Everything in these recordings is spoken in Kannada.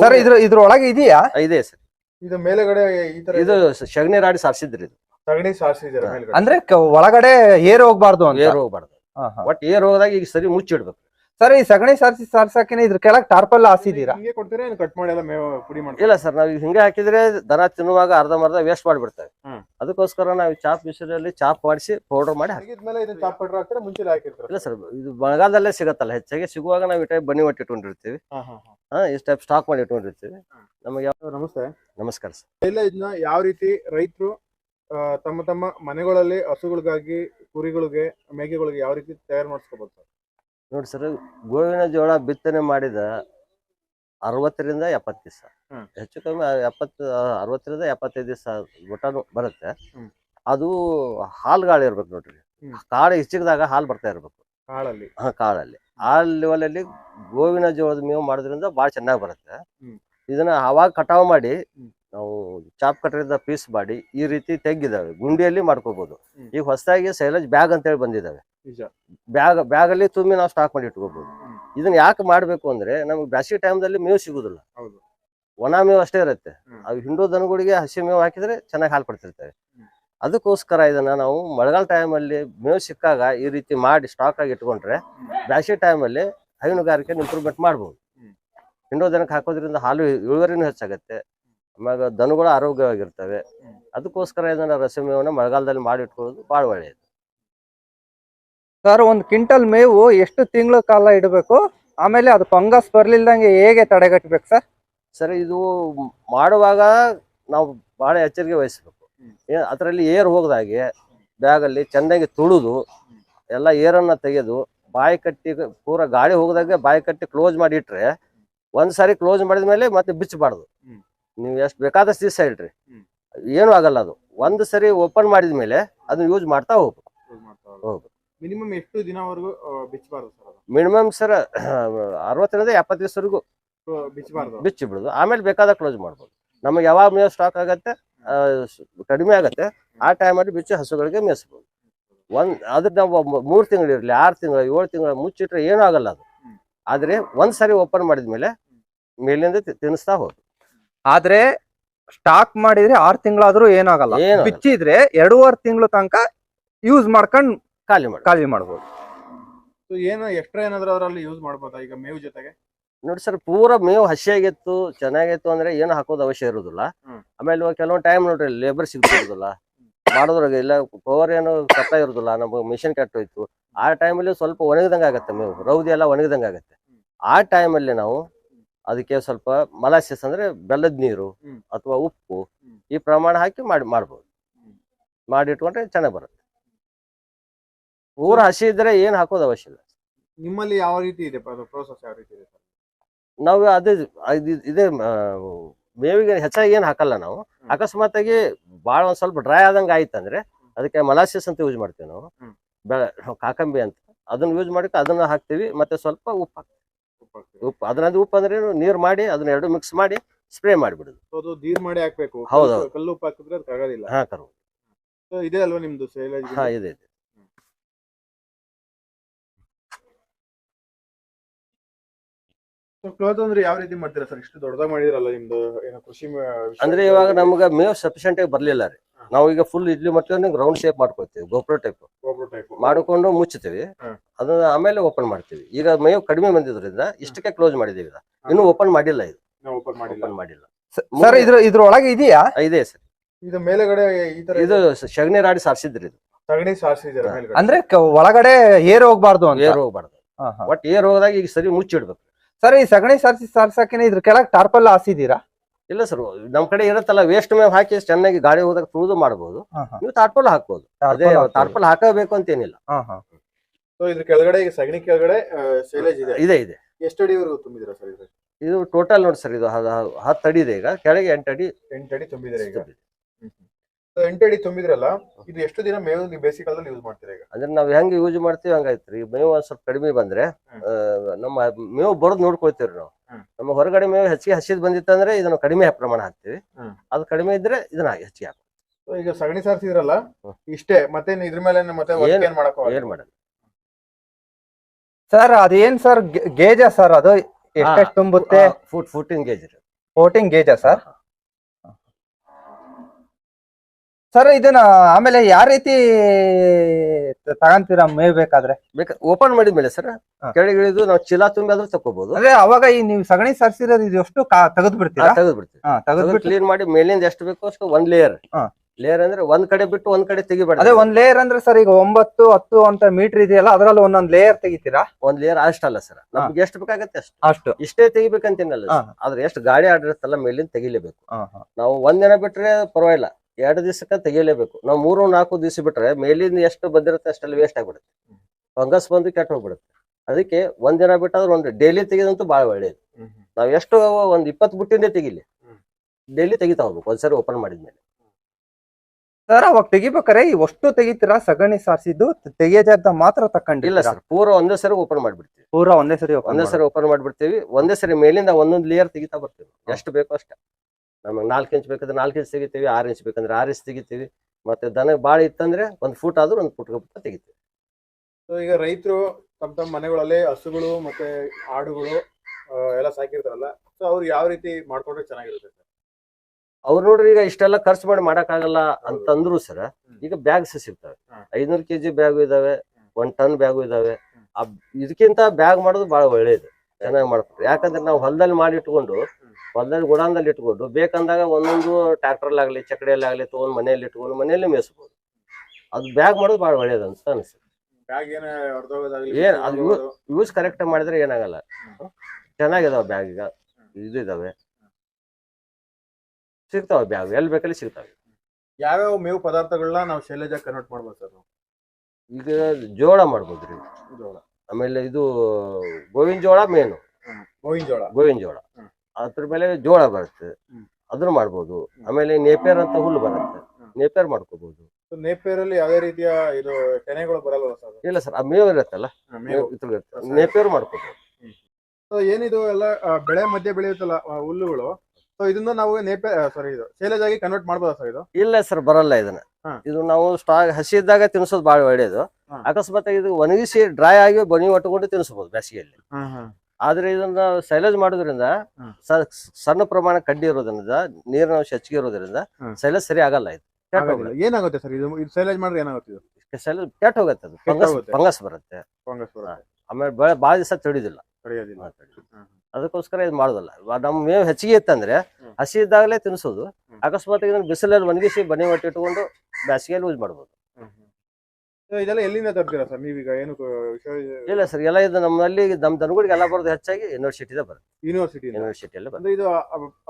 ಸರ್ ಇದ್ರ ಇದ್ರೊಳಗೆ ಇದೆಯಾ? ಇದೆ ಸರ್. ಇದು ಮೇಲೆಗಡೆ ಈ ತರ ಇದು ಸಗಣಿ ರಾಡಿ ಸಾರಿಸಿದ್ರಿ ಇದು. ಸಗಣಿ ಸಾರಿಸಿದ್ರೆ. ಅಂದ್ರೆ ಕ- ಒಳಗಡೆ ಏರ್ ಹೋಗ್ಬಾರ್ದು ಅಂತ? ಏರ್ ಹೋಗ್ಬಾರ್ದು. ಹಾ, ಹಾ. ಒಟ್ ಏರ್ ಹೋದಾಗ ಈಗ ಸರಿ ಮುಚ್ಚಿಡ್ಬೇಕು. ಸರ್ ಈ ಸಗಣಿ ಸಾರಿಸಿ ಸಾರ್ಸಕ್ಕೆ ಇದ್ರ ಕೆಳಗ್ ಟಾರ್ಪಲ್ ಹಾಸಿದೀರಾ? ಹಿಂಗೆ ಕೊಡ್ತೀರಾ ಏನು ಕಟ್ ಮಾಡಿ ಎಲ್ಲ ಮೇವು ಪುಡಿ ಮಾಡ್ತೀರಾ? ಇಲ್ಲ ಸರ್ ನಾವ್ ಹಿಂಗೆ ಹಾಕಿದ್ರೆ ದನ ತಿನ್ನುವಾಗ ಅರ್ಧ ಮರ್ಧ ವೇಸ್ಟ್ ಮಾಡಿಬಿಡ್ತೇವೆ. ಹ್ಮ್. ಅದಕ್ಕೋಸ್ಕರ ನಾವು ಚಾಪ್ ಮಿಷನಲ್ಲಿ ಚಾಪ್ ಮಾಡಿಸಿ ಪೌಡರ್ ಮಾಡಿ ಹಾಕ್ತೀವಿ. ಮೇಲೆ ಇದನ್ನ ಚಾಪ್ ಹಾಕ್ತಾರೆ ಮುಂಚೆ ಹಾಕಿರ್ತಾರೆ? ಇಲ್ಲ ಸರ್ ಇದು ಮಳೆಗಾಲದಲ್ಲೇ ಸಿಗತ್ತಲ್ಲ ಹೆಚ್ಚಾಗಿ ಸಿಗುವಾಗ ನಾವು ಈ ಟೈಪ್ ಬನ್ನಿ ಒಟ್ಟು ಇಟ್ಕೊಂಡಿರ್ತೀವಿ. ಹಾ ಹಾ ಹಾ. ಹಾ ಈ ಟೈಪ್ ಸ್ಟಾಕ್ ಮಾಡಿ ಇಟ್ಕೊಂಡಿರ್ತೀವಿ. ನಮಗೆ ಯಾವ ನಮಸ್ತೆ. ನಮಸ್ಕಾರ ಸರ್. ಎಲ್ಲ ಇದನ್ನ ಯಾವ ರೀತಿ ರೈತರು ತಮ್ಮ ತಮ್ಮ ಮನೆಗಳಲ್ಲಿ ಹಸುಗಳಿಗಾಗಿ ಕುರಿಗಳಿಗೆ ಮೇಕೆಗಳಿಗೆ ಯಾವ ರೀತಿ ತಯಾರು ಮಾಡಿಸ್ಕೋಬಹುದು ಸರ್? ನೋಡಿ ಸರ್ ಗೋವಿನ ಜೋಳ ಬಿತ್ತನೆ ಮಾಡಿದ ಅರವತ್ತರಿಂದ ಎಪ್ಪತ್ತು ದಿವಸ. ಹೆಚ್ಚು ಕಮ್ಮಿ ಎಪ್ಪತ್ತು ಅರವತ್ತರಿಂದ ಎಪ್ಪತ್ತೈದು ದಿವಸ ಗೊಟ್ಟನು ಬರುತ್ತೆ ಅದು ಹಾಲು ಗಾಳಿ ಇರ್ಬೇಕು ನೋಡ್ರಿ. ಕಾಳು ಹೆಚ್ಚಿಗದಾಗ ಹಾಲು ಬರ್ತಾ ಇರ್ಬೇಕು ಕಾಳಲ್ಲಿ ಹಾ ಕಾಳಲ್ಲಿ ಆ ಲೆವೆಲಲ್ಲಿ ಗೋವಿನ ಜೋಳದ ಮೇವು ಮಾಡೋದ್ರಿಂದ ಭಾಳ ಚೆನ್ನಾಗಿ ಬರುತ್ತೆ. ಇದನ್ನ ಅವಾಗ ಕಟಾವು ಮಾಡಿ. ನಾವು ಚಾಪ್ ಕಟ್ಟರಿಂದ ಪೀಸ್ ಮಾಡಿ ಈ ರೀತಿ ತೆಗ್ಗಿದಾವೆ ಗುಂಡಿಯಲ್ಲಿ ಮಾಡ್ಕೋಬಹುದು. ಈಗ ಹೊಸದಾಗಿ ಸೈಲೇಜ್ ಬ್ಯಾಗ್ ಅಂತೇಳಿ ಬಂದಿದ್ದಾವೆ. ಬ್ಯಾಗ್ ಬ್ಯಾಗ್ ಅಲ್ಲಿ ತುಂಬಿ ನಾವು ಸ್ಟಾಕ್ ಮಾಡಿ ಇಟ್ಕೋಬಹುದು. ಇದನ್ನ ಯಾಕೆ ಮಾಡಬೇಕು ಅಂದ್ರೆ ನಮ್ಗೆ ಬ್ಯಾಸಿಗೆ ಟೈಮ್ದಲ್ಲಿ ಮೇವು ಸಿಗುದಿಲ್ಲ. ಒಣ ಮೇವು ಅಷ್ಟೇ ಇರುತ್ತೆ. ಆ ಅವು ಹಿಂಡು ದನಗಳಿಗೆ ಹಸಿ ಮೇವು ಹಾಕಿದ್ರೆ ಚೆನ್ನಾಗಿ ಹಾಲು ಕೊಡ್ತಿರ್ತವೆ ಅದಕ್ಕೋಸ್ಕರ ಇದನ್ನ ನಾವು ಮಳೆಗಾಲ ಟೈಮಲ್ಲಿ ಮೇವು ಸಿಕ್ಕಾಗ ಈ ರೀತಿ ಮಾಡಿ ಸ್ಟಾಕ್ ಆಗಿ ಇಟ್ಕೊಂಡ್ರೆ ಬ್ಯಾಸಿಗೆ ಟೈಮಲ್ಲಿ ಹೈನುಗಾರಿಕೆ ಇಂಪ್ರೂವ್ಮೆಂಟ್ ಮಾಡ್ಬೋದು. ಹಿಂಡೋ ಹಿಂಡು ದನಕ್ಕೆ ಹಾಕೋದ್ರಿಂದ ಹಾಲು ಇಳುವರಿನೂ ಹೆಚ್ಚಾಗತ್ತೆ. ಆಮ್ಯಾಗ ದನಗಳು ಆರೋಗ್ಯವಾಗಿರ್ತವೆ. ಅದಕ್ಕೋಸ್ಕರ ಇದನ್ನ ರಸಮೇವನ ಮಳೆಗಾಲದಲ್ಲಿ ಮಾಡಿ ಇಟ್ಕೊಳ್ಳೋದು ಭಾಳ ಒಳ್ಳೆಯದು ಸರ್ ಒಂದು ಕ್ವಿಂಟಲ್ ಮೇವು ಎಷ್ಟು ತಿಂಗಳ ಕಾಲ ಇಡಬೇಕು ಆಮೇಲೆ ಅದು ಫಂಗಸ್ ಬರ್ಲಿಲ್ದಂಗೆ ಹೇಗೆ ತಡೆಗಟ್ಟಬೇಕು ಸರ್ ಸರ್ ಇದು ಮಾಡುವಾಗ ನಾವು ಬಹಳ ಎಚ್ಚರಿಕೆ ವಹಿಸ್ಬೇಕು ಅದರಲ್ಲಿ ಏರ್ ಹೋಗದಾಗೆ ಬ್ಯಾಗಲ್ಲಿ ಚೆನ್ನಾಗಿ ತುಳಿದು ಎಲ್ಲ ಏರನ್ನ ತೆಗೆದು ಬಾಯಿ ಕಟ್ಟಿ ಪೂರ ಗಾಳಿ ಹೋಗದಾಗೆ ಬಾಯಿ ಕಟ್ಟಿ ಕ್ಲೋಸ್ ಮಾಡಿ ಇಟ್ರೆ ಒಂದ್ ಸಾರಿ ಕ್ಲೋಸ್ ಮಾಡಿದ ಮೇಲೆ ಮತ್ತೆ ಬಿಚ್ಚಬಾರ್ದು. ನೀವು ಎಷ್ಟು ಬೇಕಾದಷ್ಟು ದಿವಸ ಇಡ್ರಿ ಏನು ಆಗಲ್ಲ ಅದು. ಒಂದ್ ಸರಿ ಓಪನ್ ಮಾಡಿದ ಮೇಲೆ ಅದನ್ನ ಯೂಸ್ ಮಾಡ್ತಾ ಹೋಗ್ಬೇಕು. ಮಿನಿಮಮ್ ಎಷ್ಟು ದಿನವರೆಗೂ ಬಿಚ್ಚಬಾರ್ದು ಸರ್ ಮಿನಿಮಮ್ ಸರ್ ಅರವತ್ತರಿಂದ ಎಪ್ಪತ್ತು ದಿವಸವರೆಗೂ ಬಿಚ್ಚಬಾರ್ದು. ಬಿಚ್ಚಿ ಬಿಡುದು. ಆಮೇಲೆ ಬೇಕಾದ ಕ್ಲೋಸ್ ಮಾಡ್ಬೋದು. ನಮಗೆ ಯಾವಾಗ ಮೇವು ಸ್ಟಾಕ್ ಆಗತ್ತೆ ಕಡಿಮೆ ಆಗತ್ತೆ ಆ ಟೈಮಲ್ಲಿ ಬಿಚ್ಚಿ ಹಸುಗಳಿಗೆ ಮೇಯಿಸ್ಬೋದು. ಒಂದ್ ಅದ್ರ ನಾವು ಮೂರು ತಿಂಗಳು ಇರಲಿ ಆರು ತಿಂಗಳು ಏಳು ತಿಂಗಳು ಮುಚ್ಚಿಟ್ರೆ ಏನೂ ಆಗಲ್ಲ ಅದು. ಆದ್ರೆ ಒಂದ್ ಸರಿ ಓಪನ್ ಮಾಡಿದ್ಮೇಲೆ ಮೇಲಿಂದ ತಿನ್ನಿಸ್ತಾ ಹೋಗಿ ಆದ್ರೆ ಸ್ಟಾಕ್ ಮಾಡಿದ್ರೆ ಆರ್ ತಿಂಗಳಾದ್ರೂ ಏನಾಗಲ್ಲ. ಬಿಚ್ಚಿದ್ರೆ ಎರಡೂವರೆ ತಿಂಗಳು ತನಕ ಯೂಸ್ ಮಾಡ್ಕೊಂಡ್ ಖಾಲಿ ಮಾಡಿ. ಖಾಲಿ ಮಾಡ್ಬೋದು. So, ಏನು ಎಕ್ಸ್ಟ್ರಾ ಏನಾದ್ರೂ ಅದರಲ್ಲಿ ಯೂಸ್ ಮಾಡ್ಬೋದಾ ಈಗ ಮೇವು ಜೊತೆಗೆ? ನೋಡಿ ಸರ್ ಪೂರ ಮೇವು ಹಸಿಯಾಗಿತ್ತು ಚೆನ್ನಾಗಿತ್ತು ಅಂದ್ರೆ ಏನು ಹಾಕೋದು ಅವಶ್ಯ ಇರುದಿಲ್ಲ. ಹ್ಮ್. ಆಮೇಲೆ ಇವಾಗ ಕೆಲವೊಂದು ಟೈಮ್ ನೋಡ್ರಿ ಲೇಬರ್ ಸಿಗ್ತಿರೋದಿಲ್ಲ. ಮಾಡೋದ್ರಾಗ ಇಲ್ಲ ಪವರ್ ಏನು ಕಟ್ಟ ಇರೋದಿಲ್ಲ ನಮ್ಗೆ ಮಿಷಿನ್ ಕೆಟ್ಟೋಯ್ತು ಆ ಟೈಮಲ್ಲಿ ಸ್ವಲ್ಪ ಒಣಗಿದಂಗ ಆಗತ್ತೆ ಮೇವು ರೌದಿ ಎಲ್ಲ ಒಣಗಿದಂಗ ಆಗತ್ತೆ ಆ ಟೈಮಲ್ಲಿ ನಾವು ಅದಕ್ಕೆ ಸ್ವಲ್ಪ ಮಲಾಸಿಸ್ ಅಂದ್ರೆ ಬೆಲ್ಲದ ನೀರು ಅಥವಾ ಉಪ್ಪು ಈ ಪ್ರಮಾಣ ಹಾಕಿ ಮಾಡಿ ಮಾಡ್ಬೋದು. ಮಾಡಿಟ್ಕೊಂಡ್ರೆ ಮಾಡಿ ಇಟ್ಕೊಂಡ್ರೆ ಚೆನ್ನಾಗಿ ಬರುತ್ತೆ. ಊರ ಹಸಿ ಇದ್ರೆ ಏನು ಹಾಕೋದು ಅವಶ್ಯ ಇಲ್ಲ. ನಿಮ್ಮಲ್ಲಿ ಯಾವ ರೀತಿ ಇದೆ ಪ್ರೋಸೆಸ್ ಯಾವ ರೀತಿ ಇದೆ ನಾವು ಅದೇ ಇದ್- ಮೇವಿಗೆ ಹೆಚ್ಚಾಗಿ ಏನು ಹಾಕಲ್ಲ ನಾವು. ಅಕಸ್ಮಾತ್ ಆಗಿ ಭಾಳ ಒಂದ್ ಸ್ವಲ್ಪ ಡ್ರೈ ಆದಂಗ ಆಯ್ತಂದ್ರೆ ಅದಕ್ಕೆ ಮಲಾಸಿಸ್ ಅಂತ ಯೂಸ್ ಮಾಡ್ತೀವಿ ನಾವು. ಕಾಕಂಬಿ ಅಂತ. ಅದನ್ನ ಯೂಸ್ ಮಾಡಕ್ಕೆ ಅದನ್ನ ಹಾಕ್ತಿವಿ ಮತ್ತೆ ಸ್ವಲ್ಪ ಉಪ್ಪು ಹಾಕ್ತಿವಿ. ಉಪ್ಪು ಅದನ್ನ ಉಪ್ಪು ಅಂದ್ರೆ ನೀರು ಮಾಡಿ ಅದನ್ನ ಎರಡು ಮಿಕ್ಸ್ ಮಾಡಿ ಸ್ಪ್ರೇ ಮಾಡಿಬಿಡುದು. ಅದು ದೀರ್ ಮಾಡಿ ಹಾಕ್ಬೇಕು. ಹೌದು, ಕಲ್ಲು- ಹೌದು. ಕಲ್ಲು ಉಪ್ಪು ಹಾಕಿದ್ರೆ ಅದು ಹಾ ಕರು ಇದೆ ಅಲ್ವಾ ನಿಮ್ದು ಸೇಲೇಜ್ ಹಾ ಇದೆ ಇದೆ. ಅಂದ್ರೆ ಯಾವ ರೀತಿ ಮಾಡ್ತೀರಾ ಸರ್? ಇಷ್ಟು ದೊಡ್ಡದಾಗ ಮಾಡಿದಿರಲ್ಲ ನಿಮ್ದು ಏನೋ ಕೃಷಿ ಮ- ಅಂದ್ರೆ ಇವಾಗ ನಮ್ಗೆ ಮೇವ್ ಸಫಿಶಿಯಂಟ್ ಆಗಿ ಬರ್ಲಿಲ್ಲ ರೀ. ನಾವು ಈಗ ಫುಲ್ ಇಡ್ಲಿ ಮತ್ತೆ ರೌಂಡ್ ಶೇಪ್ ಮಾಡ್ಕೊಳ್ತೀವಿ ಗೋಪುರ ಟೈಪ್. ಮಾಡಿಕೊಂಡು ಮುಚ್ಚುತ್ತೀವಿ. ಅದನ್ನ ಆಮೇಲೆ ಓಪನ್ ಮಾಡ್ತೀವಿ. ಈಗ ಮೇವು ಕಡಿಮೆ ಬಂದಿದ್ರಿಂದ ಇಷ್ಟಕ್ಕೆ ಕ್ಲೋಸ್ ಮಾಡಿದೀವಿ ಇನ್ನು ಓಪನ್ ಮಾಡಿಲ್ಲ ಇದು. ಓಪನ್ ಮಾಡಿಲ್ಲ. ಸರ್ ಇದ್ರ ಇದ್ರೊಳಗೆ ಇದೆಯಾ? ಇದೆ ಸರ್. ಇದು ಮೇಲೆಗಡೆ ಈ ತರ ಇದು ಸಗಣಿ ರಾಡಿ ಸಾರಿಸಿದ್ರಿ ಇದು. ಸಗಣಿ ಸಾರ್ಸಿದ್ರ. ಅಂದ್ರೆ ಒಳಗಡೆ ಏರ್ ಹೋಗ್ಬಾರ್ದು ಅಂತ? ಏರ್ ಹೋಗ್ಬಾರ್ದು. ಬಟ್ ಏರ್ ಹೋದಾಗ ಈಗ ಸರಿ ಮುಚ್ಚಿಡ್ಬೇಕು. ಸರ್ ಈ ಸಗಣಿ ಸಾರಿಸಿ ಸಾರ್ಸಕ್ಕೆ ಇದ್ರ ಕೆಳಗೆ ಟಾರ್ಪಲ್ ಹಾಸಿದೀರಾ ಇಲ್ಲ ಸರ್ ನಮ್ ಕಡೆ ಇರುತ್ತಲ್ಲ ವೇಸ್ಟ್ ಮೇವ್ ಹಾಕಿ ಚೆನ್ನಾಗಿ ಗಾಡಿ ಹೋದಾಗ ತುಳಿದು ಮಾಡಬಹುದು. ನೀವು ತಾಟ್ಪಲ್ ಹಾಕ್ಬೋದು. ಅದೇ ತಾಟ್ಪಲ್ ಹಾಕಬೇಕು ಅಂತ ಏನಿಲ್ಲ ಹಾ, ಹಾ. ಸೊ ಇದ್ರ ಕೆಳಗಡೆ ಸಗಣಿ ಕೆಳಗಡೆ ಸೇಲೇಜ್ ಇದೆ. ಇದೆ ಇದೆ. ಎಷ್ಟು ಅಡಿವರೆಗೂ ತುಂಬಿದಿರಾ ಸರ್ ಇದು ಇದು ಟೋಟಲ್ ನೋಡಿ ಸರ್ ಇದು ಹತ್ತು ಅಡಿ ಇದೆ ಈಗ. ಕೆಳಗೆ ಎಂಟು ಅಡಿ ಎಂಟು ಅಡಿ ತುಂಬಿದ್ರೆ ಈಗ? ಎಂಟು ಅಡಿ ತುಂಬಿದ್ರಲ್ಲ ಇದು ಎಷ್ಟು ದಿನ ಮೇವು ನೀವು ಬೇಸಿಗೆ ಕಾಲದಲ್ಲಿ ಯೂಸ್ ಮಾಡ್ತೀರಾ ಈಗ? ಅಂದ್ರೆ ನಾವ್ ಹೆಂಗ್ ಯೂಸ್ ಮಾಡ್ತೀವಿ ಹಂಗಾಯ್ತ್ರಿ ಮೇವು ಒಂದ್ ಸ್ವಲ್ಪ ಕಡಿಮೆ ಬಂದ್ರೆ ಆ, ನಮ್ಮ ಮೇವು ಬರೋದ್ ನೋಡ್ಕೊಳ್ತೀವಿ ನಾವು. ಹ್ಮ್. ನಮ್ಮ ಹೊರಗಡೆ ಮೇವು ಹೆಚ್ಚಿಗೆ ಹಸಿದ್ ಬಂದಿತ್ತಂದ್ರೆ ಇದನ್ನ ಕಡಿಮೆ ಪ್ರಮಾಣ ಹಾಕ್ತಿವಿ. ಹ್ಮ್. ಅದು ಕಡಿಮೆ ಇದ್ರೆ ಇದನ್ನ ಹೆಚ್ಚಿಗೆ ಹಾಕ್ತೀವಿ. So, ಈಗ ಸಗಣಿ ಸಾರಿಸಿದ್ರಲ್ಲ ಹ್ಮ್. ಇಷ್ಟೇ ಮತ್ತೆ ಇದ್ರ ಮೇಲೆ ಮತ್ತೆ work ಏನ್- ಏನ್ ಮಾಡಕ್ ಏನ್ ಮಾಡಲ್ಲ. ಸರ್ ಅದೇನ್ ಸರ್ ಗೇಜ ಸರ್ ಅದು? ಎಷ್ಟೆಷ್ಟು ತುಂಬುತ್ತೆ? ಫುಟ್ ಫುಟಿನ್ ಗೇಜ್ ಫೋರ್ಟೀನ್ ಗೇಜಾ ಸರ್? ಸರ್ ಇದನ್ನ ಆಮೇಲೆ ಯಾವ ರೀತಿ ತಗೊಂತೀರಾ ಮೇ ಬೇಕಾದ್ರೆ? ಬೇಕಾ ಓಪನ್ ಮಾಡಿದ್ಮೇಲೆ ಸರ್ ಕೆಳಗಿಳಿದು ನಾವು ಚೀಲ ತುಂಬಿ ಆದ್ರೂ ತಕೋಬಹುದು ಅದೇ ಅವಾಗ ಈ ನೀವು ಸಗಣಿ ಸರ್ಸಿರೋದು ಇದು ಎಷ್ಟು ತೆಗೆದು ಬಿಡ್ತೀರಾ ತೆಗೆದು ಬಿಡ್ತೀವಿ ಕ್ಲೀನ್ ಮಾಡಿ ಮೇಲಿಂದ ಎಷ್ಟು ಬೇಕೋ ಅಷ್ಟು ಒಂದ್ ಲೇಯರ್. ಲೇಯರ್ ಅಂದ್ರೆ ಒಂದ್ ಕಡೆ ಬಿಟ್ಟು ಒಂದ್ ಕಡೆ ತೆಗಿಬೇಡ. ಅದೇ ಒಂದ್ ಲೇಯರ್ ಅಂದ್ರೆ ಸರ್ ಈಗ ಒಂಬತ್ತು ಹತ್ತು ಅಂತ ಮೀಟರ್ ಇದೆಯಲ್ಲ ಅದ್ರಲ್ಲಿ ಒಂದೊಂದ್ ಲೇಯರ್ ತೆಗಿತೀರಾ? ಒಂದ್ ಲೇಯರ್ ಅಷ್ಟಲ್ಲ ಸರ್ ನಮ್ಗೆ ಎಷ್ಟು ಬೇಕಾಗತ್ತೆ ಅಷ್ಟು. ಅಷ್ಟು. ಇಷ್ಟೇ ತೆಗಿಬೇಕಂತೇನಲ್ಲ. ಆದ್ರೆ ಎಷ್ಟು ಗಾಡಿ ಆಡಿರುತ್ತಲ್ಲ ಮೇಲಿಂದ ತೆಗಿಲೇಬೇಕು. ನಾವು ಒಂದ್ ದಿನ ಬಿಟ್ರೆ ಪರವಾಗಿಲ್ಲ. ಎರಡು ದಿವಸಕ್ಕ ತೆಗಿಲೇಬೇಕು ನಾವು ಮೂರು ನಾಲ್ಕು ದಿವಸ ಬಿಟ್ರೆ ಮೇಲಿಂದ ಎಷ್ಟು ಬಂದಿರುತ್ತೆ ಅಷ್ಟೆಲ್ಲ ವೇಸ್ಟ್ ಆಗ್ಬಿಡುತ್ತೆ. ಫಂಗಸ್ ಬಂದು ಕೆಟ್ಟ ಹೋಗ್ಬಿಡುತ್ತೆ. ಅದಕ್ಕೆ ಒಂದಿನ ಬಿಟ್ಟಾದ್ರೂ ಬಿಟ್ಟಾದ್ರೆ ಒಂದು ಡೈಲಿ ತೆಗೆದಂತೂ ಬಹಳ ಒಳ್ಳೇದು. ನಾವ್ ಎಷ್ಟು ಒಂದ್ ಇಪ್ಪತ್ತು ಬುಟ್ಟಿಂದ ತೆಗಿಲಿ. ಡೈಲಿ ತೆಗಿತಾ ಹೋಗ್ಬೇಕು. ಒಂದ್ಸರಿ ಓಪನ್ ಮಾಡಿದ್ಮೇಲೆ. ಸರ್ ಅವಾಗ ತೆಗಿಬೇಕಾರೆ ಈ ಅಷ್ಟು ತೆಗಿತೀರಾ? ಸಗಣಿ ಸಾರಿಸಿದ್ದು ತೆಗಿಯೋದ ಮಾತ್ರ ತಕೊಂಡಿಲ್ಲ ಸರ್. ಪೂರ ಒಂದೇ ಸರಿ ಓಪನ್ ಮಾಡ್ಬಿಡ್ತೀವಿ. ಪೂರ ಒಂದೇ ಸರಿ ಒಂದೇ. ಸರಿ ಓಪನ್ ಮಾಡ್ಬಿಡ್ತೀವಿ. ಒಂದೇ ಸರಿ ಮೇಲಿಂದ ಒಂದೊಂದು ಲೇಯರ್ ತೆಗಿತಾ ಬರ್ತೀವಿ. ಎಷ್ಟು ಬೇಕೋ ಅಷ್ಟೇ. ನಮಗೆ ನಾಲ್ಕು ಇಂಚ್ ಬೇಕಂದ್ರೆ ನಾಲ್ಕು ಇಂಚ್ ತೆಗಿತೀವಿ ಆರು ಇಂಚ್ ಬೇಕಂದ್ರೆ ಆರು ಇಂಚ್ ತೆಗಿತೀವಿ. ಮತ್ತೆ ದನ ಭಾಳ ಇತ್ತಂದ್ರೆ ಒಂದು ಫೂಟ್ ಆದ್ರೂ ಒಂದು ಫುಟ್ ತೆಗಿತೀವಿ. ಸೊ ಈಗ ರೈತರು ತಮ್ಮ ತಮ್ಮ ಮನೆಗಳಲ್ಲಿ ಹಸುಗಳು ಮತ್ತೆ ಆಡುಗಳು ಎಲ್ಲ ಸಾಕಿರ್ತಾರಲ್ಲ ಸೊ ಅವ್ರು ಯಾವ ರೀತಿ ಮಾಡ್ಕೊಂಡ್ರೆ ಚೆನ್ನಾಗಿರುತ್ತೆ ಸರ್? ಅವ್ರು ನೋಡ್ರಿ ಈಗ ಇಷ್ಟೆಲ್ಲ ಖರ್ಚು ಮಾಡಿ ಮಾಡಕ್ಕಾಗಲ್ಲ ಅಂತಂದ್ರು ಸರ್ ಈಗ ಬ್ಯಾಗ್ಸ್ ಸಿಗ್ತವೆ. ಐನೂರು ಕೆಜಿ ಬ್ಯಾಗು ಇದಾವೆ ಒನ್ ಒಂದ್ ಟನ್ ಬ್ಯಾಗು ಇದಾವೆ. ಇದಕ್ಕಿಂತ ಬ್ಯಾಗ್ ಮಾಡೋದು ಬಹಳ ಒಳ್ಳೇದು. ಚೆನ್ನಾಗಿ ಮಾಡ್ತಾರೆ ಯಾಕಂದ್ರೆ ನಾವು ಹೊಲದಲ್ಲಿ ಮಾಡಿ ಇಟ್ಕೊಂಡು ಹೊಲದಲ್ಲಿ ಗುಡಾನ್ದಲ್ಲಿ ಇಟ್ಕೊಂಡು ಬೇಕಂದಾಗ ಒಂದೊಂದು ಟ್ರ್ಯಾಕ್ಟರ್ಲಾಗ್ಲಿ ಆಗಲಿ ತಗೊಂಡು ಮನೆಯಲ್ಲಿ ಇಟ್ಕೊಂಡು ಮನೆಯಲ್ಲಿ ಮೇಯಿಸ್ಬೋದು. ಅದು ಬ್ಯಾಗ್ ಮಾಡೋದು ಬಹಳ ಒಳ್ಳೇದು ಅಂತ ಅನಿಸುತ್ತೆ. ಬ್ಯಾಗ್ ಏನ ಅದು ಯೂಸ್ ಕರೆಕ್ಟ್ ಮಾಡಿದ್ರೆ ಏನಾಗಲ್ಲ. ಚೆನ್ನಾಗಿದಾವೆ ಬ್ಯಾಗ್ ಈಗ. ಇದು ಇದಾವೆ. ಸಿಗ್ತಾವೆ ಬ್ಯಾಗ್. ಎಲ್ಲಿ ಬೇಕಲ್ಲಿ ಸಿಗ್ತಾವೆ. ಯಾವ್ಯಾವ ಮೇವು ಪದಾರ್ಥಗಳನ್ನ ನಾವು ಶೈಲೇಜ್ ಕನ್ವರ್ಟ್ ಮಾಡ್ಬೋದು ಸರ್ ಈಗ ಜೋಳ ಮಾಡ್ಬೋದ್ರಿ ಜೋಳ. ಆಮೇಲೆ ಇದು ಗೋವಿನ ಜೋಳ ಮೇನು ಗೋವಿನ ಜೋಳ. ಗೋವಿನ ಜೋಳ. ಅದ್ರ ಮೇಲೆ ಜೋಳ ಬರುತ್ತೆ. ಅದ್ರ ಅದನ್ನ ಮಾಡ್ಬೋದು ಆಮೇಲೆ ನೇಪೇರ್ ಅಂತ ಹುಲ್ಲು ಬರುತ್ತೆ. ನೇಪೇರ್ ಮಾಡ್ಕೋಬಹುದು ನೇಪೇರಲ್ಲಿ ಯಾವ ಯಾವುದೇ ರೀತಿಯ ಇದು ತೆನೆಗಳು ಬರಲ್ಲ ಸರ್ ಇಲ್ಲ ಸರ್ ಆ ಮೇವು ಇರುತ್ತಲ್ಲ? ನೇಪಿಯರ್ ಮಾಡ್ಕೋಬಹುದು ಸೊ ಏನಿದು ಎಲ್ಲ ಬೆಳೆ ಮಧ್ಯೆ ಬೆಳೆಯುತ್ತಲ್ಲ ಹುಲ್ಲುಗಳು. ಸೊ ಇದನ್ನ ನಾವು ನೇಪೆ ಸಾರಿ ಇದು ಆಗಿ ಕನ್ವರ್ಟ್ ಮಾಡ್ಬೋದಾ ಸರ್ ಇದು? ಇಲ್ಲ ಸರ್ ಬರಲ್ಲ ಇದನ್ನ. ಇದು ನಾವು ಸ್ಟಾಕ್ ಹಸಿ ಇದ್ದಾಗ ತಿನ್ಸೋದು ಬಹಳ ಒಳ್ಳೇದು. ಅಕಸ್ಮಾತ್ ಇದು ಒಣಗಿಸಿ ಡ್ರೈ ಆಗಿ ಬನಿ ಒಟ್ಟುಕೊಂಡು ತಿನ್ಸಬಹುದು ಬೇಸಿಗೆಯಲ್ಲಿ ಆದ್ರೆ ಇದನ್ನ ಸೈಲೇಜ್ ಮಾಡೋದ್ರಿಂದ ಸ- ಸಣ್ಣ ಪ್ರಮಾಣ ಕಡ್ಡಿ ಇರೋದ್ರಿಂದ ನೀರಿನ ಅಂಶ ಹೆಚ್ಚಿಗೆ ಇರೋದ್ರಿಂದ. ಸೈಲೇಜ್ ಸರಿ ಆಗಲ್ಲ ಇದು. ಕೆಟ್ಟ ಆಗೋದಿಲ್ಲ. ಏನಾಗುತ್ತೆ ಸರ್? ಇದು ಇದು ಶೈಲೇಜ್ ಮಾಡಿದ್ರೆ ಏನಾಗುತ್ತೆ ಇದು? ಸೈಲೇಜ್ ಕೆಟ್ಟ ಹೋಗುತ್ತೆ ಅದು. ಫಂಗಸ್ ಹೋಗುತ್ತೆ. ಫಂಗಸ್ ಬರುತ್ತೆ. ಫಂಗಸ್ ಬರುತ್ತೆ. ಆಮೇಲೆ ಬೆಳೆ ಭಾಳ ದಿವಸ ತಡಿದಿಲ್ಲ. ತಡೆಯೋದಿಲ್ಲ. ಅದಕ್ಕೋಸ್ಕರ ಇದು ಮಾಡೋದಲ್ಲ. ನಮ್ ಮೇವ್ ಮೇವು ಹೆಚ್ಚಿಗೆ ಇತ್ತಂದ್ರೆ. ಹಸಿ ಇದ್ದಾಗಲೇ ತಿನ್ಸೋದು. ಹ್ಮ್. ಅಕಸ್ಮಾತ್ ಇದನ್ನ ಬಿಸಿಲಲ್ಲಿ ಒಣಗಿಸಿ ಬನ್ನಿ ಹೊಟ್ಟೆ ಇಟ್ಕೊಂಡು ಬ್ಯಾಸಿಗೆಯಲ್ಲಿ ಯೂಸ್ ಮಾಡ್ಬೋದು. ಇದೆಲ್ಲ ಎಲ್ಲಿಂದ ತರ್ತೀರಾ ಸರ್ ನೀವೀಗ? ಏನು ಇಲ್ಲ ಸರ್ ಎಲ್ಲ ಇದು ನಮ್ಮಲ್ಲಿ ನಮ್ಮ ದನಗಳಿಗೆ ಎಲ್ಲ ಬರೋದು ಹೆಚ್ಚಾಗಿ ಯೂನಿವರ್ಸಿಟಿದ ಬರುತ್ತೆ. ಯೂನಿವರ್ಸಿಟಿ ಯೂನಿವರ್ಸಿಟಿಯಲ್ಲಿ ಬರುತ್ತೆ. ಅಂದ್ರೆ ಇದು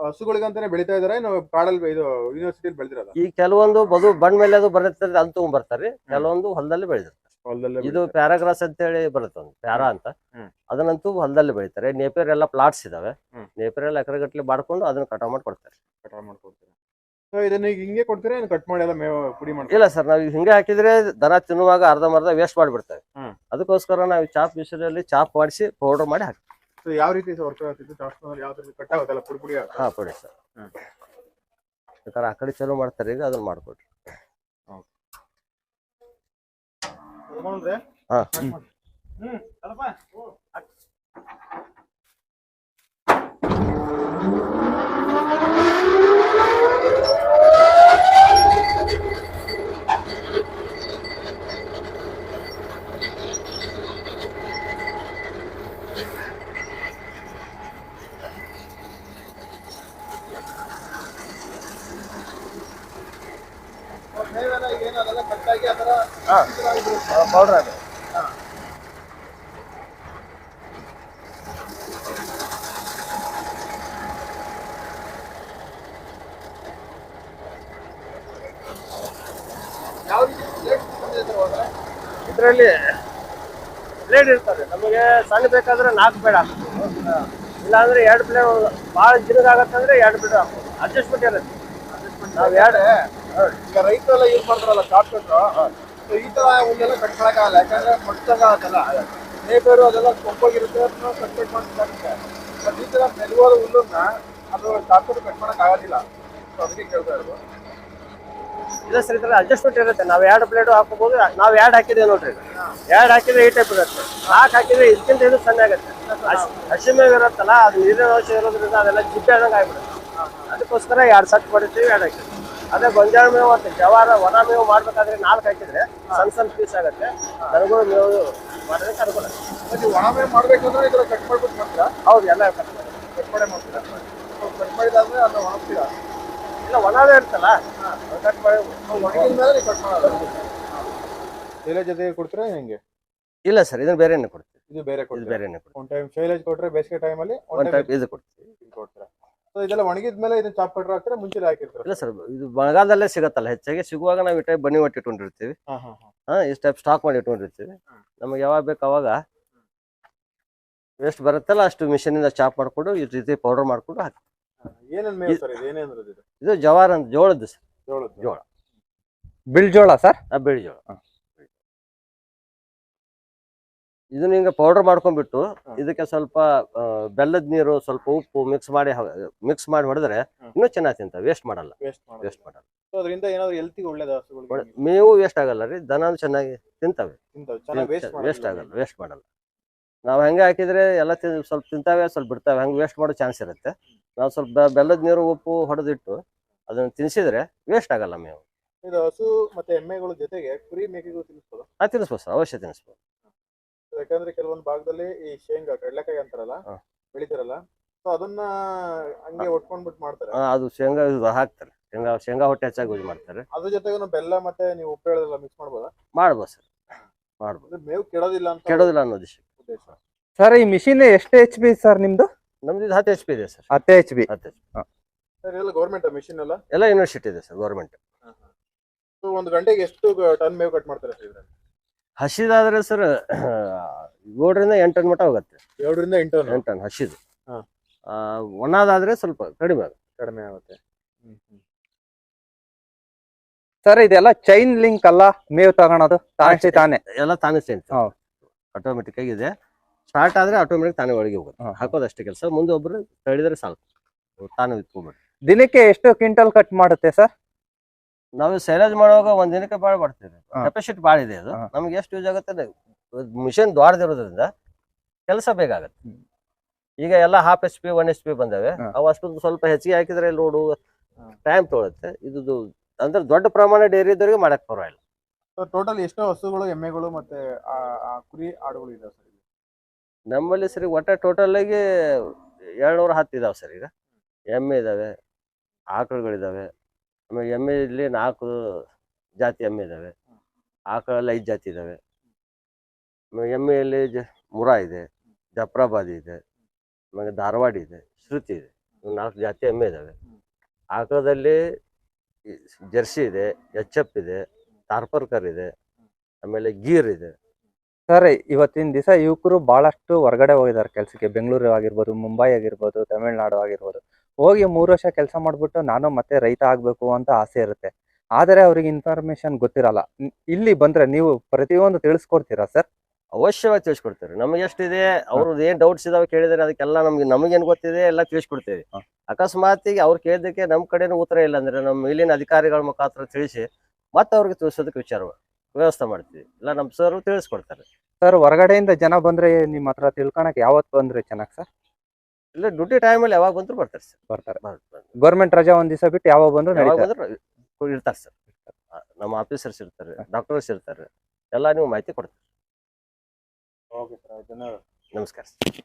ಹಸುಗಳಿಗಂತಾನೆ ಬೆಳಿತಾ ಇದಾರೆ? ನಾವು ಕಾಡಲ್ಲಿ ಇದು ಯೂನಿವರ್ಸಿಟಿಯಲ್ಲಿ ಬೆಳೆದಿರೋದ? ಈ ಕೆಲವೊಂದು ಬದು ಬಂಡ್ ಮೇಲೆ ಅದು ಬರುತ್ತೆ ಅಂತ ತಗೊಂಡ್ ಬರ್ತಾರೆ. ಕೆಲವೊಂದು ಹೊಲದಲ್ಲಿ ಬೆಳೆದಿರ್ತಾರೆ. ಇದು ಪ್ಯಾರಾಗ್ರಾಸ್ ಅಂತ ಹೇಳಿ ಬರುತ್ತೆ ಒಂದು ಪ್ಯಾರಾ ಅಂತ. ಅದನ್ನಂತೂ ಹೊಲದಲ್ಲಿ ಬೆಳಿತಾರೆ. ನೇಪೇರ್ ಎಲ್ಲ ಪ್ಲಾಟ್ಸ್ ಇದಾವೆ. ನೇಪೇರ್ ಎಲ್ಲ ಎಲ್ಲ ಎಕರೆಗಟ್ಟಲೆ ಮಾಡ್ಕೊಂಡು ಅದನ್ನ ಕಟಾವ್ ಮಾಡಿ ಕೊಡ್ತಾರೆ ಕಟಾವ್ ಮಾಡ್ಕೊಡ್ತೀರಾ? ಸೊ ಇದನ್ನ ಈಗ ಹಿಂಗೆ ಕೊಡ್ತೀರಾ ಏನು ಕಟ್ ಮಾಡಿ ಎಲ್ಲ ಮೇವು ಪುಡಿ ಮಾಡಿ ಇಲ್ಲ ಸರ್ ನಾವು ಹಿಂಗೆ ಹಾಕಿದ್ರೆ ದನ ತಿನ್ನುವಾಗ ಅರ್ಧಂಬರ್ಧ ವೇಸ್ಟ್ ಮಾಡಿಬಿಡ್ತೇವೆ. ಹ್ಮ್. ಅದಕ್ಕೋಸ್ಕರ ನಾವು ಚಾಪ್ ಮಿಶ್ರಲ್ಲಿ ಚಾಪ್ ಮಾಡಿಸಿ ಪೌಡರ್ ಮಾಡಿ ಹಾಕ್ತೀವಿ. ಸೊ ಯಾವ ರೀತಿ ವರ್ಕ್ ಆಗ್ತಿತ್ತು? ಯಾವ ರೀತಿ ಕಟ್ ಆಗುತ್ತಲ್ಲ ಪುಡಿ ಪುಡಿ ಆಗುತ್ತೆ? ಹಾ ಪುಡಿ ಸರ್. ಹ್ಮ್. ಬೇಕಾದ್ರೆ ಆ ಕಡೆ ಚಲೋ ಮಾಡ್ತಾರೆ ಈಗ ಅದನ್ನ ಮಾಡ್ಕೊಡ್ರಿ. ತಗೊಂಡ್ರೆ? ಹಾ. ಹ್ಮ್ ಈಗ ಏನು ಅದೆಲ್ಲ ಕಟ್ಟಾಗಿ ಆ ಥರ ಪೌಡರ್ ಅದು ಯಾವ ರೀತಿ plate ಬಂದಿದೆ ಹೋದ್ರೆ ಇದರಲ್ಲಿ ಬ್ಲೇಡ್ ಇರ್ತದೆ ನಮಗೆ ಸಣ್ಣ ಬೇಕಾದ್ರೆ ನಾಲ್ಕು ಬ್ಲೇಡ್ ಹಾಕ್ಬೋದು. ಇಲ್ಲಾಂದ್ರೆ ಎರಡು ಬ್ಲೇಡ್ ಭಾಳ ಜಿನಗಾಗತ್ತಂದ್ರೆ ಎರಡು ಬ್ಲೇಡ್ ಹಾಕ್ಬೋದು. ಅಡ್ಜಸ್ಟ್ಮೆಂಟ್ ಇರುತ್ತೆ. ನಾವು ಎರಡು ಈಗ ರೈತರೆಲ್ಲ ಯೂಸ್ ಮಾಡ್ತಾರಲ್ಲ ಕಟ್ ಸೊ ಈ ತರ ಒಂದೆಲ್ಲ ಕಟ್ ಮಾಡೋಕ್ಕಾಗಲ್ಲ ಯಾಕಂದ್ರೆ ಮೊಟ್ಟದಾಗ ಅದಲ್ಲ ನೇಬರು ಅದೆಲ್ಲ ಕೊಂಬೋಗಿರುತ್ತೆ ಅದನ್ನ ಕಟ್ ಕಟ್ ಮಾಡ್ಬೇಕಾಗುತ್ತೆ ಬಟ್ ಈ ತರ ಮೆಲುವಾದ ಹುಲ್ಲನ್ನ ಅದು ಶಾರ್ಟ್ ಕಟ್ ಕಟ್ ಮಾಡಕ್ ಆಗೋದಿಲ್ಲ. ಸೊ ಅದಕ್ಕೆ ಕೇಳ್ತಾ ಇರೋದು. ಇಲ್ಲ ಸರಿ ಇದ್ರಲ್ಲಿ ಅಡ್ಜಸ್ಟ್ಮೆಂಟ್ ಇರುತ್ತೆ. ನಾವು ಎರಡು ಬ್ಲೇಡ್ ಹಾಕೋಬಹುದು ನಾವು ಎರಡು ಹಾಕಿದ್ದೇವೆ ನೋಡ್ರಿ. ಎರಡು ಹಾಕಿದ್ರೆ ಈ ಟೈಪ್ ಇರುತ್ತೆ. ನಾಲ್ಕು ಹಾಕಿದ್ರೆ ಇದಕ್ಕಿಂತ ಇದು ಸಣ್ಣ ಆಗುತ್ತೆ. ಹಸಿ ಮೇವು ಇರುತ್ತಲ್ಲ ಅದು ನೀರಿನ ಅಂಶ ಇರೋದ್ರಿಂದ ಅದೆಲ್ಲ ಜಿಪ್ಪೆ ಆದಂಗೆ ಆಗ್ಬಿಡುತ್ತೆ. ಅದಕ್ಕೋಸ್ಕರ ಎರಡು ಸಟ್ ಮಾಡಿರ್ತೀವಿ ಎರಡು ಹಾಕಿ ಅದೇ ಗೊಂಜಾಳ ಮೇವು ಅಂತ ಜವಾರ ಒಣ ಮೇವು ಮಾಡ್ಬೇಕಾದ್ರೆ ನಾಲ್ಕು ಹಾಕಿದ್ರೆ ಸಣ್ಣ ಸಣ್ಣ ಪೀಸ್ ಆಗುತ್ತೆ. ನನಗೂ ಮೇವು ಮಾಡೋದಕ್ಕೆ ಅನುಕೂಲ ಒಣ ಮೇವು ಮಾಡ್ಬೇಕಂದ್ರೆ ಇದರ ಕಟ್ ಮಾಡ್ಬಿಟ್ಟು ಮಾಡ್ತೀರಾ? ಹೌದು ಎಲ್ಲ ಕಟ್ ಮಾಡಿ ಕಟ್ ಮಾಡಿ ಮಾಡ್ತೀರಾ? ಕಟ್ ಮಾಡಿದ್ರೆ ಅದನ್ನ ಒಣಗ್ತೀರಾ? ಶೈಲೇಜ್ ಜೊತೆ ಕೊಡ್ತೀರಾ ಹೆಂಗೆ? ಇಲ್ಲ ಸರ್ ಇದನ್ನ ಬೇರೆ ಎಣ್ಣೆ ಕೊಡ್ತೀವಿ. ಇದು ಬೇರೆ ಇದು ಕೊಡ್ತೀರಾ? ಬೇರೆ ಎಣ್ಣೆ ಕೊಡ್ತೀವಿ. ಒಂದ್ ಟೈಮ್ ಶೈಲೇಜ್ ಕೊಟ್ರೆ ಬೇಸಿಗೆ ಟೈಮಲ್ಲಿ ಒಂದು ಟೈಪ್ ಇದು ಕೊಡ್ತೀವಿ. ಕೊಡ್ತೀರಾ? ಸೊ ಇದೆಲ್ಲ ಒಣಗಿದ ಮೇಲೆ ಇದನ್ನ ಚಾಪ್ ಕಟ್ರ್ ಹಾಕ್ತೀರಾ? ಮುಂಚೆ ಹಾಕಿರ್ತೀರಾ? ಇಲ್ಲ ಸರ್ ಇದು ಮಳೆಗಾಲದಲ್ಲೇ ಸಿಗತ್ತಲ್ಲ ಹೆಚ್ಚಾಗಿ ಸಿಗುವಾಗ ನಾವು ಈ ಟೈಪ್ ಬನ್ನಿ ಒಟ್ಟು ಇಟ್ಕೊಂಡಿರ್ತೀವಿ. ಹಾ ಹಾ ಹಾ. ಹಾ ಇಷ್ಟು ಟೈಪ್ ಸ್ಟಾಕ್ ಮಾಡಿ ಇಟ್ಕೊಂಡಿರ್ತೀವಿ. ನಮಗೆ ಯಾವಾಗ ಬೇಕು ಅವಾಗ ವೇಸ್ಟ್ ಬರುತ್ತಲ್ಲ ಅಷ್ಟು ಮಿಷನಿಂದ ಚಾಪ್ ಮಾಡ್ಕೊಂಡು ಈ ರೀತಿ ಪೌಡರ್ ಮಾಡ್ಕೊಂಡು ಹಾಕ್ತೀವಿ. ಏನೇನ್ ಮೇವು ಸರ್ ಇದು? ಏನೇನ್ರದ್ದು ಇದು? ಇದು ಜವಾರ ಅಂತ ಜೋಳದ್ದು ಸರ್. ಜೋಳದ ಜೋಳ. ಬಿಳ್ಜೋಳ ಸರ್? ಆ ಬಿಳಿ ಜೋಳ. ಇದನ್ನ ಹಿಂಗ ಪೌಡರ್ ಮಾಡ್ಕೊಂಡ್ಬಿಟ್ಟು ಹಾ. ಇದಕ್ಕೆ ಸ್ವಲ್ಪ ಆ, ಬೆಲ್ಲದ ನೀರು ಸ್ವಲ್ಪ ಉಪ್ಪು ಮಿಕ್ಸ್ ಮಾಡಿ ಮಿಕ್ಸ್ ಮಾಡಿ ಹೊಡೆದ್ರೆ ಇನ್ನು ಇನ್ನೂ ಚೆನ್ನಾಗಿ ತಿಂತಾವೆ. ವೇಸ್ಟ್ ಮಾಡಲ್ಲ. ವೇಸ್ಟ್ ಮಾಡೋದು ವೇಸ್ಟ್ ಮಾಡಲ್ಲ. ಸೊ ಅದರಿಂದ ಏನಾದ್ರು ಹೆಲ್ತಿಗೆ ಒಳ್ಳೇದು ಹಸುಗಳಿಗೆ ಮೇವು ವೇಸ್ಟ್ ಆಗಲ್ಲ ರೀ. ದನ ಚೆನ್ನಾಗಿ ತಿಂತವೆ. ತಿಂತಾವೆ. ಚೆನ್ನಾಗಿ ವೇಸ್ಟ್ ವೇಸ್ಟ್ ಆಗಲ್ಲ. ವೇಸ್ಟ್ ಮಾಡಲ್ಲ. ನಾವು ಹೆಂಗೆ ಹಾಕಿದ್ರೆ ಎಲ್ಲ ಸ್ವಲ್ಪ ತಿಂತಾವೆ ಸ್ವಲ್ಪ ಬಿಡ್ತಾವೆ. ಹಂಗೆ ವೇಸ್ಟ್ ಮಾಡೋ ಚಾನ್ಸ್ ಇರುತ್ತೆ. ನಾವು ಸ್ವಲ್ಪ ಬೆಲ್ಲದ ನೀರು ಉಪ್ಪು ಹೊಡೆದಿಟ್ಟು ಅದನ್ನ ತಿನ್ಸಿದ್ರೆ ವೇಸ್ಟ್ ಆಗಲ್ಲ ಮೇವು. ಇದು ಹಸು ಮತ್ತೆ ಎಮ್ಮೆಗಳ ಜೊತೆಗೆ ಕುರಿ ಮೇಕೆಗಳು ತಿನ್ನಿಸ್ಬೋದು ಆ ತಿನ್ನಿಸ್ಬೋದು ಸರ್. ಅವಶ್ಯ ತಿನ್ನಿಸ್ಬೋದು ಯಾಕಂದ್ರೆ ಕೆಲವೊಂದು ಭಾಗದಲ್ಲಿ ಈ ಶೇಂಗಾ ಕಡಲೆಕಾಯಿ ಅಂತಾರಲ್ಲ ಹಾ. ಬೆಳಿತಾರಲ್ಲ ಸೊ ಅದನ್ನ ಹಂಗೆ ಒಟ್ಕೊಂಡ್ಬಿಟ್ಟು ಮಾಡ್ತಾರೆ. ಆ, ಅದು ಶೇಂಗಾ ಇದು ಹಾಕ್ತಾರೆ. ಶೇಂಗಾ ಶೇಂಗಾ ಹೊಟ್ಟೆ ಹೆಚ್ಚಾಗಿ ಯೂಸ್ ಮಾಡ್ತಾರೆ. ಅದ್ರ ಜೊತೆಗೂ ಬೆಲ್ಲ ಮತ್ತೆ ನೀವು ಉಪ್ಪು ಹೇಳೋದೆಲ್ಲ ಮಿಕ್ಸ್ ಮಾಡ್ಬೋದಾ? ಮಾಡ್ಬೋದು ಸರ್. ಮಾಡ್ಬೋದು. ಮೇವು ಕೆಡೋದಿಲ್ಲ ಅಂತ ಕೆಡೋದಿಲ್ಲ ಅನ್ನೋ ಉದ್ದೇಶ ಉದ್ದೇಶ ಸರ್. ಈ ಮಿಷಿನ್ ಎಷ್ಟು ಎಚ್ ಬಿ ಸರ್ ನಿಮ್ದು? ನಮ್ದು ಇದು ಹತ್ತು ಎಚ್ ಪಿ ಇದೆ ಸರ್. ಹತ್ತು ಎಚ್ ಬಿ ಹತ್ತು ಎಚ್ ಸರ್ ಎಲ್ಲ ಗೌರ್ಮೆಂಟ್ ಮಿಷಿನ್ ಎಲ್ಲ? ಎಲ್ಲ ಯೂನಿವರ್ಸಿಟಿ ಇದೆ ಸರ್ ಗೌರ್ಮೆಂಟ್ ಒಂದು ಗಂಟೆಗೆ ಎಷ್ಟು ಟನ್ ಮೇವು ಕಟ್ ಮಾಡ್ತಾರೆ ಸರ್ ಇದ್ರಲ್ಲಿ? ಹಸಿದಾದ್ರೆ ಸರ್ ಏಳರಿಂದ ಎಂಟು ಟನ್ ಮಟ್ಟ ಹೋಗುತ್ತೆ. ಏಳರಿಂದ ಎಂಟು ಟನ್ ಎಂಟು ಟನ್ ಹಸಿದು. ಹಾ. ಆ, ಒಣದಾದ್ರೆ ಸ್ವಲ್ಪ ಕಡಿಮೆ ಆಗುತ್ತೆ. ಕಡಿಮೆ ಆಗುತ್ತೆ. ಸರ್ ಇದೆಲ್ಲ ಚೈನ್ ಲಿಂಕ್ ಅಲ್ಲ ಮೇವ್ ತಗೊಳೋದು ತಾನೇ ತಾನೆ? ಎಲ್ಲ ತಾನೇ ಸೇನ್ ಹೌದು. ಆಟೋಮೆಟಿಕ್ ಆಗಿದೆ ಸ್ಟಾರ್ಟ್ ಆದ್ರೆ ಆಟೋಮೆಟಿಕ್ ತಾನೇ ಒಳಗೆ ಹೋಗುತ್ತೆ. ಹಾಕೋದಷ್ಟೇ ಕೆಲಸ. ಮುಂದೆ ಒಬ್ರು ತಳಿದ್ರೆ ಸಾಕು. ತಾನೇ ವಿತ್ಕೊಂಡ್ಬಿಟ್ಟು ದಿನಕ್ಕೆ ಎಷ್ಟು ಕ್ವಿಂಟಲ್ ಕಟ್ ಮಾಡುತ್ತೆ ಸರ್ ನಾವು ಸೈಲೇಜ್ ಮಾಡುವಾಗ ಒಂದ್ ದಿನಕ್ಕೆ ಬಾಳ ಮಾಡ್ತೀವಿ. ಕೆಪಾಸಿಟಿ ಭಾಳ ಇದೆ ಅದು. ನಮ್ಗೆ ಎಷ್ಟು ಯೂಸ್ ಆಗುತ್ತೆ ಮಿಷನ್ ದ್ವಾರದಿರೋದ್ರಿಂದ ಕೆಲಸ ಬೇಗ ಆಗುತ್ತೆ. ಈಗ ಎಲ್ಲ half H P one H P ಬಂದಾವೆ. ಅವು ಅಷ್ಟೊಂದು ಸ್ವಲ್ಪ ಹೆಚ್ಚಿಗೆ ಹಾಕಿದ್ರೆ ಲೋಡು. ಟೈಮ್ ತೊಳುತ್ತೆ. ಇದು ಅಂದ್ರೆ ದೊಡ್ಡ ಪ್ರಮಾಣ ಡೈರಿ ಇದ್ದವರಿಗೆ ಮಾಡಕ್ ಪರವಾಗಿಲ್ಲ. ಟೋಟಲ್ ಎಷ್ಟೋ ಹಸುಗಳು, ಎಮ್ಮೆಗಳು ಮತ್ತೆ ಆ ಕುರಿ ಆಡುಗಳು ಇದಾವೆ ಸರ್ ನಮ್ಮಲ್ಲಿ ಸರಿ ಒಟ್ಟ ಟೋಟಲ್ ಆಗಿ ಏಳ್ನೂರ ಹತ್ತು ಇದಾವೆ ಸರ್ ಈಗ. ಎಮ್ಮೆ ಇದಾವೆ, ಆಕಳುಗಳಿದಾವೆ. ಆಮೇಲೆ ಎಮ್ಮೆಯಲ್ಲಿ ನಾಲ್ಕು ಜಾತಿ ಎಮ್ಮೆ ಇದಾವೆ. ಆಕಳಲ್ಲಿ ಐದು ಜಾತಿ ಇದಾವೆ. ಆಮೇಲೆ ಎಮ್ಮೆಯಲ್ಲಿ ಜ, ಮುರಾ ಇದೆ ಜಫ್ರಾಬಾದಿ ಇದೆ, ಆಮೇಲೆ ಧಾರವಾಡ ಇದೆ, ಶ್ರುತಿ ಇದೆ. ನಾಲ್ಕು ಜಾತಿ ಎಮ್ಮೆ ಇದಾವೆ. ಆಕಳದಲ್ಲಿ ಜರ್ಸಿ ಇದೆ, ಎಚ್ ಎಫ್ ಇದೆ ತಾರ್ಪರ್ಕರ್ ಇದೆ ಆಮೇಲೆ ಗೀರ್ ಇದೆ. ಸರಿ ಇವತ್ತಿನ ದಿವಸ ಯುವಕರು ಬಹಳಷ್ಟು ಹೊರಗಡೆ ಹೋಗಿದ್ದಾರೆ ಕೆಲಸಕ್ಕೆ. ಬೆಂಗಳೂರು ಆಗಿರ್ಬೋದು ಮುಂಬೈ ಆಗಿರ್ಬೋದು ತಮಿಳ್ನಾಡು ಆಗಿರ್ಬೋದು. ಹೋಗಿ ಮೂರು ವರ್ಷ ಕೆಲಸ ಮಾಡಿಬಿಟ್ಟು ನಾನು ಮತ್ತೆ ರೈತ ಆಗಬೇಕು ಅಂತ ಆಸೆ ಇರುತ್ತೆ. ಆದರೆ ಅವ್ರಿಗೆ ಇನ್ಫಾರ್ಮೇಶನ್ ಗೊತ್ತಿರಲ್ಲ. ಇಲ್ಲಿ ಬಂದರೆ ನೀವು ಪ್ರತಿಯೊಂದು ತಿಳಿಸ್ಕೊಡ್ತೀರಾ ಸರ್? ಅವಶ್ಯವಾಗಿ ತಿಳಿಸ್ಕೊಡ್ತೀರಿ ನಮಗೆ ಎಷ್ಟಿದೆ ಅವ್ರದ್ದು ಏನು ಡೌಟ್ಸ್ ಇದಾವೆ ಕೇಳಿದರೆ ಅದಕ್ಕೆಲ್ಲ ನಮ್ಗೆ ನಮಗೇನು ಗೊತ್ತಿದೆ ಎಲ್ಲ ತಿಳಿಸ್ಕೊಡ್ತೀವಿ. ಅಕಸ್ಮಾತಿಗೆ ಅವ್ರು ಕೇಳಿದ್ದಕ್ಕೆ ನಮ್ಮ ಕಡೆನೂ ಉತ್ತರ ಇಲ್ಲ. ಅಂದ್ರೆ ನಮ್ಮ ಇಲ್ಲಿನ ಅಧಿಕಾರಿಗಳ ಮುಖಾಂತರ ತಿಳಿಸಿ ಮತ್ತೆ ಅವ್ರಿಗೆ ತಿಳಿಸೋದಕ್ಕೆ ವಿಚಾರ ವ್ಯವಸ್ಥೆ ಮಾಡ್ತೀವಿ. ಇಲ್ಲ ನಮ್ಮ ಸರ್ ತಿಳಿಸ್ಕೊಡ್ತಾರೆ. ಸರ್ ಹೊರಗಡೆಯಿಂದ ಜನ ಬಂದ್ರೆ ನಿಮ್ಮ ಹತ್ರ ತಿಳ್ಕೊಳಕ್ ಯಾವತ್ತು ಬಂದ್ರೆ ಚೆನ್ನಾಗಿ ಸರ್ ಇಲ್ಲ ಡ್ಯೂಟಿ ಟೈಮಲ್ಲಿ ಯಾವಾಗ ಬಂದ್ರು ಬರ್ತಾರೆ ಸರ್ ಬರ್ತಾರೆ. ಗೌರ್ಮೆಂಟ್ ರಜಾ ಒಂದ್ ದಿವಸ ಬಿಟ್ಟು ಯಾವಾಗ ಬಂದ್ರು ಇರ್ತಾರೆ ಸರ್ ನಮ್ಮ ಆಫೀಸರ್ಸ್ ಇರ್ತಾರೆ ಡಾಕ್ಟರ್ಸ್ ಇರ್ತಾರೆ. ಎಲ್ಲ ನೀವು ಮಾಹಿತಿ ಕೊಡ್ತಾರೆ. ಓಕೆ ಸರ್ ಧನ್ಯವಾದ. ನಮಸ್ಕಾರ ಸರ್